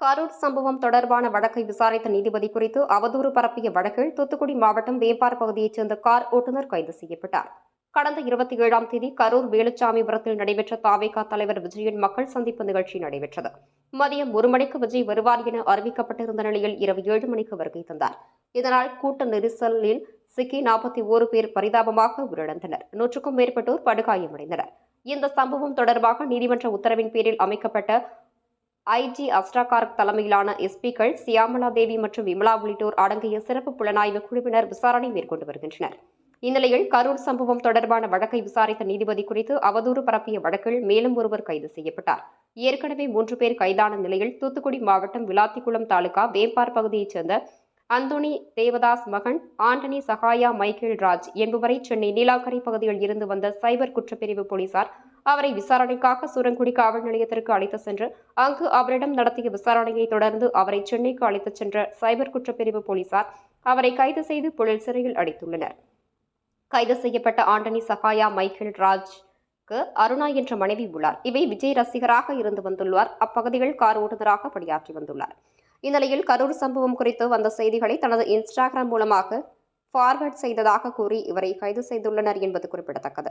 கரூர் சம்பவம் தொடர்பான வழக்கை விசாரித்த நீதிபதி குறித்து அவதூறு பரப்பிய வழக்கில் தூத்துக்குடி மாவட்டம் வேப்பார் பகுதியைச் சேர்ந்த கார் ஓட்டுநர் கைது செய்யப்பட்டார். கடந்த இருபத்தி ஏழாம் தேதி கரூர் வேலுச்சாமிபுரத்தில் நடைபெற்ற தாவேகா தலைவர் விஜயின் மக்கள் சந்திப்பு நிகழ்ச்சி நடைபெற்றது. மதியம் ஒரு மணிக்கு விஜய் வருவார் என அறிவிக்கப்பட்டிருந்த நிலையில் இரவு ஏழு மணிக்கு வருகை தந்தார். இதனால் கூட்ட நெரிசலில் சிக்கி நாற்பத்தி ஓரு பேர் பரிதாபமாக உயிரிழந்தனர். நூற்றுக்கும் மேற்பட்டோர் படுகாயமடைந்தனர். இந்த சம்பவம் தொடர்பாக நீதிமன்ற உத்தரவின் பேரில் அமைக்கப்பட்ட ஐஜி அஸ்ட்ராகார்க் தலைமையிலான எஸ்பிக்கள் சியாமலா தேவி மற்றும் விமலா உள்ளிட்டோர் அடங்கிய சிறப்பு புலனாய்வு குழுவினர் விசாரணை மேற்கொண்டு வருகின்றனர். இந்நிலையில் கரூர் சம்பவம் தொடர்பான வழக்கை விசாரித்த நீதிபதி குறித்து அவதூறு பரப்பிய வழக்கில் மேலும் ஒருவர் கைது செய்யப்பட்டார். ஏற்கனவே மூன்று பேர் கைதான நிலையில் தூத்துக்குடி மாவட்டம் விளாத்திக்குளம் தாலுகா வேப்பார் பகுதியைச் சேர்ந்த அந்தோனி தேவதாஸ் மகன் ஆண்டனி சகாயா மைக்கேல் ராஜ் என்பவரை சென்னை நீலாக்கரை பகுதியில் இருந்து வந்த சைபர் குற்றப்பிரிவு போலீசார் அவரை விசாரணைக்காக சூரங்குடி காவல் நிலையத்திற்கு அழைத்து சென்று அங்கு அவரிடம் நடத்திய விசாரணையை தொடர்ந்து அவரை சென்னைக்கு அழைத்துச் சென்ற சைபர் குற்றப்பிரிவு போலீசார் அவரை கைது செய்து புழல் சிறையில் அடைத்துள்ளனர். கைது செய்யப்பட்ட ஆண்டனி சகாயா மைக்கேல் ராஜ்க்கு அருணா என்ற மனைவி உள்ளார். இவை விஜய் ரசிகராக இருந்து வந்துள்ளார். அப்பகுதியில் கார் ஓட்டுநராக பணியாற்றி வந்துள்ளார். இந்நிலையில் கரூர் சம்பவம் குறித்து வந்த செய்திகளை தனது இன்ஸ்டாகிராம் மூலமாக ஃபார்வர்ட் செய்ததாக கூறி இவரை கைது செய்துள்ளனர் என்பது குறிப்பிடத்தக்கது.